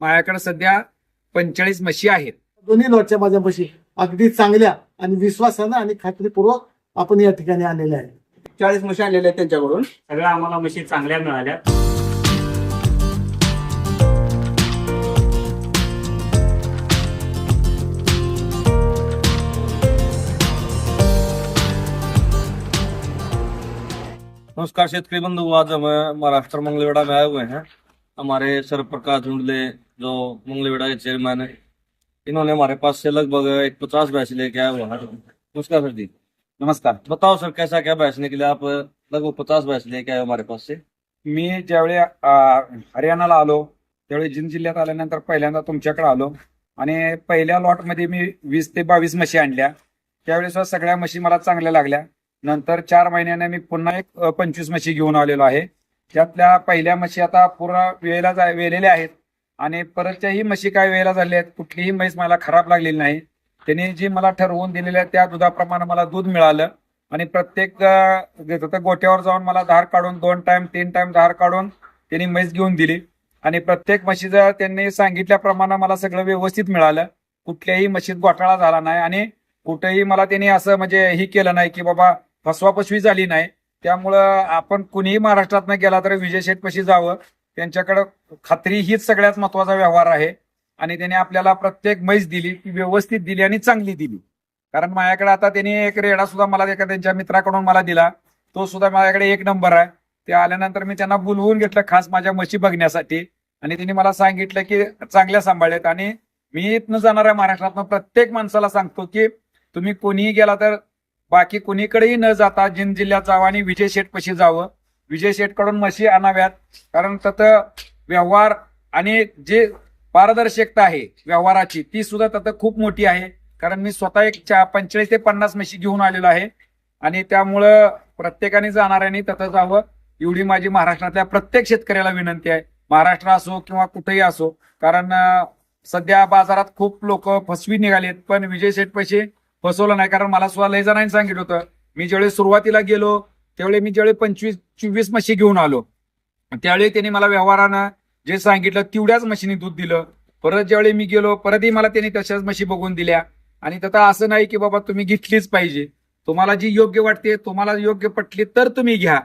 माझ्याकडे सध्या पंचेचाळीस म्हशी आहेत. दोन्ही लॉटच्या माझ्या म्हशी अगदी चांगल्या आणि विश्वासानं आणि खात्रीपूर्वक आपण या ठिकाणी आलेले आहे. चाळीस म्हशी आणलेल्या आहेत त्यांच्याकडून. सगळ्या आम्हाला म्हशी चांगल्या मिळाल्या नमस्कार शेतकरी बंधु आज हम महाराष्ट्र मंगलवेड़ा में आए हुए हैं हमारे सर प्रकाश झुंडले जो मंगलवेड़ा के चेयरमैन है इन्होंने हमारे पास से लगभग एक पचास भैंस लेके आए हुए हैं नमस्कार सर जी। नमस्कार। बताओ सर कैसा क्या बेचने के लिए आप लगभग पचास भैंस लेके आए हो हमारे पास से? मी ज्यावेळी हरियाणाला आलो त्यावेळी जिन जिल्ह्यात आल्यानंतर पहिल्यांदा तुमच्याकडे आलो. आणि पहिल्या लॉटमध्ये मी वीस ते बावीस म्हशी आणल्या. त्यावेळेस सगळ्या म्हशी मला चांगल्या लागल्या. नंतर चार महिन्याने मी पुन्हा एक पंचवीस म्हशी घेऊन आलेलो आहे. त्यातल्या पहिल्या म्हशी आता पूर्ण वेळेला जा- वेलेल्या आहेत. आणि परतच्याही म्हशी काय वेळेला झाल्या आहेत कुठलीही म्हैस मला खराब लागलेली नाही. त्यांनी जी मला ठरवून दिलेल्या त्या दुधाप्रमाणे मला दूध मिळालं. आणि प्रत्येक अ, गोट्यावर जाऊन मला धार काढून दोन टाइम तीन टाइम धार काढून त्यांनी म्हैस घेऊन दिली. आणि प्रत्येक म्हशीचं त्यांनी सांगितल्याप्रमाणे मला सगळं व्यवस्थित मिळालं. कुठल्याही म्हशीत घोटाळा झाला नाही. आणि कुठेही मला त्यांनी असं म्हणजे ही केलं नाही की बाबा फसवाफसवी झाली नाही. त्यामुळं आपण कुणीही महाराष्ट्रात गेला तर विजय शेठपशी जावं. त्यांच्याकडं खात्री हीच सगळ्यात महत्त्वाचा व्यवहार आहे. आणि त्याने आपल्याला प्रत्येक म्हैस दिली ती व्यवस्थित दिली आणि चांगली दिली. कारण माझ्याकडे आता त्यांनी एक रेडा सुद्धा मला एका त्यांच्या मित्राकडून मला दिला. तो सुद्धा माझ्याकडे एक नंबर आहे. ते आल्यानंतर मी त्यांना बोलवून घेतलं खास माझ्या म्हशी बघण्यासाठी. आणि त्यांनी मला सांगितलं की चांगल्या सांभाळल्यात. आणि मी इथनं जाणाऱ्या महाराष्ट्रातनं प्रत्येक माणसाला सांगतो की तुम्ही कोणीही गेला तर बाकी कुणीकडेही न जाता जिन जिल्ह्यात जावं आणि विजय शेठ पशी जावं. विजय शेठकडून म्हशी आणाव्यात. कारण तथं व्यवहार आणि जे पारदर्शकता आहे व्यवहाराची ती सुद्धा तथं खूप मोठी आहे. कारण मी स्वतः एक पंचेचाळीस ते पन्नास म्हशी घेऊन आलेलो आहे. आणि त्यामुळं प्रत्येकाने जाणाऱ्यांनी तथं जावं. एवढी माझी महाराष्ट्रातल्या प्रत्येक शेतकऱ्याला विनंती आहे. महाराष्ट्र असो किंवा कुठेही असो. कारण सध्या बाजारात खूप लोक फसवी निघालेत. पण विजय शेठ पैसे फसवलं नाही कारण मला सुद्धा लय जणांनी सांगितलं होतं. मी ज्यावेळी सुरुवातीला गेलो त्यावेळी मी ज्यावेळी पंचवीस चोवीस म्हशी घेऊन आलो. त्यावेळी त्यांनी मला व्यवहारानं जे सांगितलं तेवढ्याच म्हशीने दूध दिलं. परत ज्यावेळी मी गेलो परतही मला त्यांनी तशाच म्हशी बघून दिल्या. आणि तथा असं नाही की बाबा तुम्ही घेतलीच पाहिजे. तुम्हाला जी योग्य वाटते तुम्हाला योग्य पटली तर तुम्ही घ्या.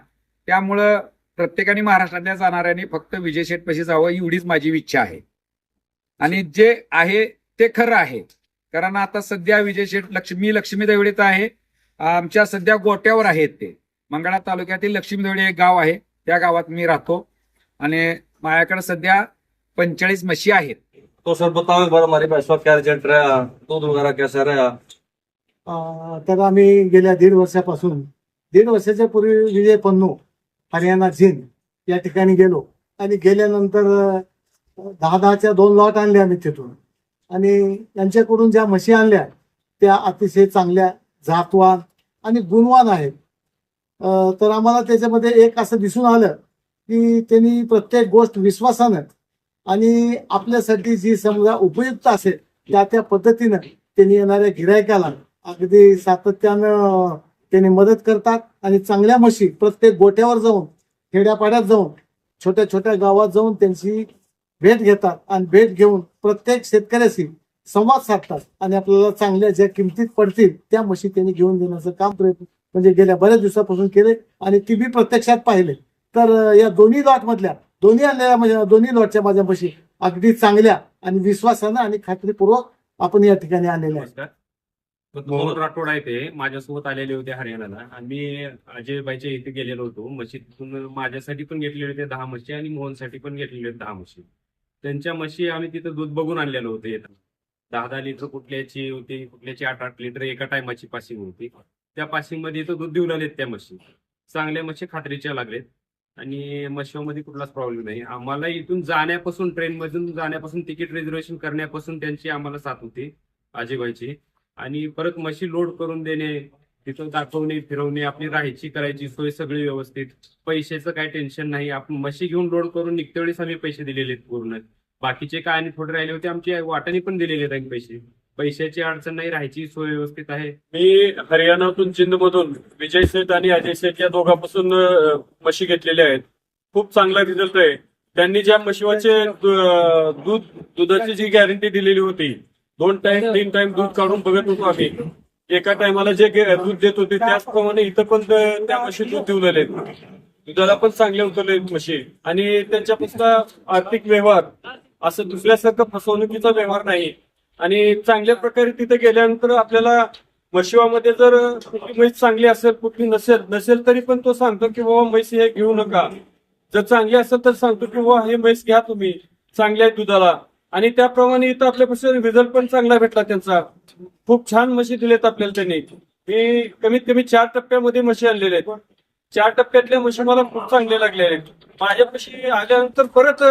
त्यामुळं प्रत्येकाने महाराष्ट्रातल्या जाणाऱ्यांनी फक्त विजय शेठ पशी जावं एवढीच माझी इच्छा आहे. आणि जे आहे ते खरं आहे. कारण आता सध्या विजय शेठ लक्ष्मी लक्ष्मी देवडीत आहे. आमच्या सध्या गोट्यावर आहेत ते. मंगळा तालुक्यातील लक्ष्मी देवडी एक गाव आहे. त्या गावात मी राहतो. आणि माझ्याकडे सध्या पंचेचाळीस म्हशी आहेत. तो सर बताओ एक बार हमारी भैंस का क्या रिजल्ट रहा? दूध वगैरह कैसा रहा? अं, तर आम्ही गेल्या दीड वर्षापासून दीड वर्षाच्या पूर्वी विजय पन्नू हरियाणा जिन या ठिकाणी गेलो. आणि गेल्यानंतर दहा दहाच्या दोन लॉट आणले आम्ही तिथून. आणि यांच्याकडून ज्या म्हशी आणल्या त्या अतिशय चांगल्या जातवान आणि गुणवान आहेत. तर आम्हाला त्याच्यामध्ये एक असं दिसून आलं की त्यांनी प्रत्येक गोष्ट विश्वासानं आणि आपल्यासाठी जी समजा उपयुक्त असेल त्या त्या पद्धतीनं त्यांनी येणाऱ्या गिरायकाला अगदी सातत्यानं त्यांनी मदत करतात आणि चांगल्या म्हशी प्रत्येक गोट्यावर जाऊन खेड्यापाड्यात जाऊन छोट्या छोट्या गावात जाऊन त्यांची भेट घेतात आणि भेट घेऊन प्रत्येक शेतकऱ्याशी संवाद साधतात आणि आपल्याला चांगल्या ज्या किमतीत पडतील त्या म्हशी त्यांनी घेऊन देण्याचं काम प्रयत्न म्हणजे गेल्या बऱ्याच दिवसापासून केले आणि ती बी प्रत्यक्षात पाहिले. तर या दोन्ही लॉट मधल्या दोन्ही आणलेल्या माझ्या म्हणजे, दोन्ही लॉटच्या माझ्या म्हशी अगदी चांगल्या आणि विश्वासानं आणि खात्रीपूर्वक आपण या ठिकाणी आलेले आहेत. मोहन राठोड आहे ते माझ्यासोबत आलेले होते हरियाणाला. आणि मी अजयबाईच्या इथे गेलेलो होतो. म्हशीतून माझ्यासाठी पण घेतलेले होते दहा म्हशी आणि मोहनसाठी पण घेतलेले होते दहा म्हशी. त्यांच्या म्हशी आम्ही तिथं दूध बघून आणलेलं होतं येताना दहा दहा लिटर कुठल्याची होती कुठल्याची आठ आठ लिटर एका टायमाची पासिंग होती. त्या पासिंगमध्ये इथं दूध देऊन आलेत त्या म्हशी चांगल्या म्हशी खात्रीच्या लागलेत. आणि म्हशीमध्ये कुठलाच प्रॉब्लेम नाही. आम्हाला इथून जाण्यापासून ट्रेन मधून जाण्यापासून तिकीट रिझर्वेशन करण्यापासून त्यांची आम्हाला साथ होती आजीबाईची. आणि परत म्हशी लोड करून देणे तिथं दाखवणे फिरवणे आपली राहायची करायची सोय सगळी व्यवस्थित. पैशाचं काही टेन्शन नाही. आपण म्हशी घेऊन लोड करून निघत्या वेळेस आम्ही पैसे दिलेले आहेत पूर्ण. बाकीचे काय आणि थोडे राहिले होते आमची वाटाने पण दिलेले आहेत पैसे. पैशाची अडचण नाही राहायची सोय व्यवस्थित आहे. मी हरियाणातून जिंदमधून विजय सेठ आणि अजय सेठ या दोघांपासून म्हशी घेतलेल्या आहेत. खूप चांगला रिझल्ट आहे. त्यांनी ज्या म्हशीवाचे दूध दुधाची जी गॅरंटी दिलेली होती दोन टाइम तीन टाइम दूध काढून बघत होतो आम्ही. एका टायमाला जे दूध देत होते त्याचप्रमाणे इथं पण त्या म्हशी दूध देऊन आले दुधाला पण चांगले उतरले म्हशी. आणि त्यांच्यापासून आर्थिक व्यवहार असं दुसऱ्यासारखं फसवणुकीचा व्यवहार नाही. आणि चांगल्या प्रकारे तिथे गेल्यानंतर आपल्याला म्हशिवामध्ये जर कुठली म्हैस चांगली असेल कुठली नसेल नसेल तरी पण तो सांगतो की बाबा म्हैस हे घेऊ नका. जर चांगली असेल तर सांगतो की बाबा हे म्हैस घ्या तुम्ही चांगल्या दुधाला. आणि त्याप्रमाणे इथं आपल्यापासून रिझल्ट पण चांगला भेटला त्यांचा. खूप छान म्हशी दिलेत आपल्याला त्यांनी. मी कमीत कमी चार टप्प्यामध्ये म्हशी आणलेल्या आहेत. चार टप्प्यातल्या म्हशी मला खूप चांगल्या लागल्या आहेत. माझ्या म्हशी आल्यानंतर परत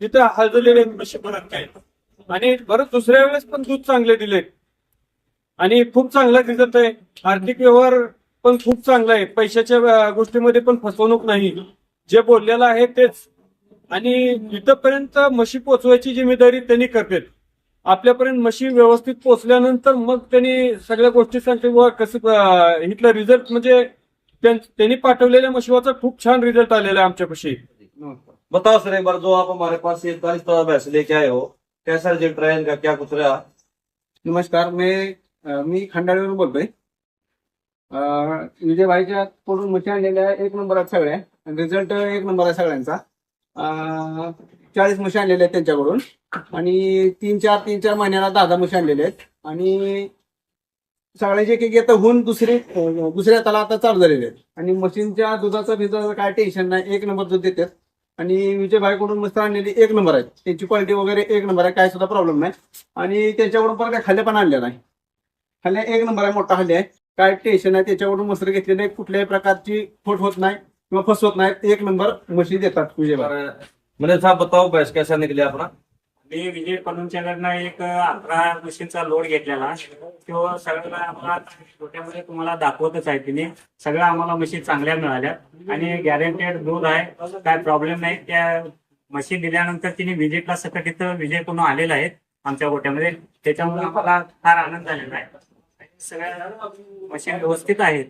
जिथे इथं हलजलेले आहेत म्हशी परत काय. आणि परत दुसऱ्या वेळेस पण दूध चांगले दिलेत. आणि खूप चांगला रिझल्ट आहे. आर्थिक व्यवहार पण खूप चांगला आहे. पैशाच्या गोष्टीमध्ये पण फसवणूक नाही. जे बोललेलं आहे तेच. आणि इथपर्यंत म्हशी पोचवायची जिम्मेदारी त्यांनी करतात आपल्यापर्यंत म्हशी व्यवस्थित पोचल्यानंतर मग त्यांनी सगळ्या गोष्टी सांगते बुवा कसं इथला रिझल्ट म्हणजे त्यां- त्यांनी पाठवलेल्या म्हशीवाचा खूप छान रिझल्ट आलेला आहे आमच्यापाशी बताओ सर एक बार जो आप हमारे पास ये इकतालीस पचास भैंस लेके आए हो कैसा रिजल्ट रहा है इनका क्या कुछ रहा? नमस्कार मी मी खंडाळीवरून बोलतोय. अं, विजयभाईच्या कडून म्हशी आणलेल्या एक नंबर आहेत सगळ्या. रिझल्ट एक नंबर आहे सगळ्यांचा. चाळीस म्हशी आणलेल्या आहेत त्यांच्याकडून. आणि तीन चार तीन चार महिन्याला दहा दहा म्हशी आणलेल्या आहेत. आणि सगळ्याचे एक एक येतं होऊन दुसरे दुसऱ्या त्याला आता चालू झालेले आहेत. आणि मशीनच्या दुधाचं बिजाचं काय टेन्शन नाही. एक नंबर दूध देतात. आणि विजयभाईकडून मस्त आणलेली एक नंबर आहे त्यांची क्वालिटी वगैरे एक नंबर आहे. काय सुद्धा प्रॉब्लेम नाही. आणि त्यांच्याकडून पण काय खाल्ले पण आणले नाही. खाल्ले एक नंबर आहे मोठा हल्ले आहे. काय टेन्शन आहे त्याच्याकडून मस्त घेतलेले नाही कुठल्याही प्रकारची खोट होत नाही. किंवा फसवत नाहीत एक नंबर म्हशी देतात विजयभाई मैंने साहब बताओ भैंस कैसा निकले अपना मी विजय पलूंच्याकडनं एक अकरा मशीनचा लोड घेतलेला. तो सगळं आम्हाला छोट्यामध्ये तुम्हाला दाखवतच आहे तिने. सगळं आम्हाला मशीन चांगल्या मिळाल्या. आणि गॅरंटेड दूध आहे. काय प्रॉब्लेम नाही. त्या मशीन दिल्यानंतर तिने विजिटला सकट इथं विजय पुन्हा आलेला आहे आमच्या गोट्यामध्ये. त्याच्यामुळे आम्हाला फार आनंद झालेला आहे. सगळ्या मशीन व्यवस्थित आहेत.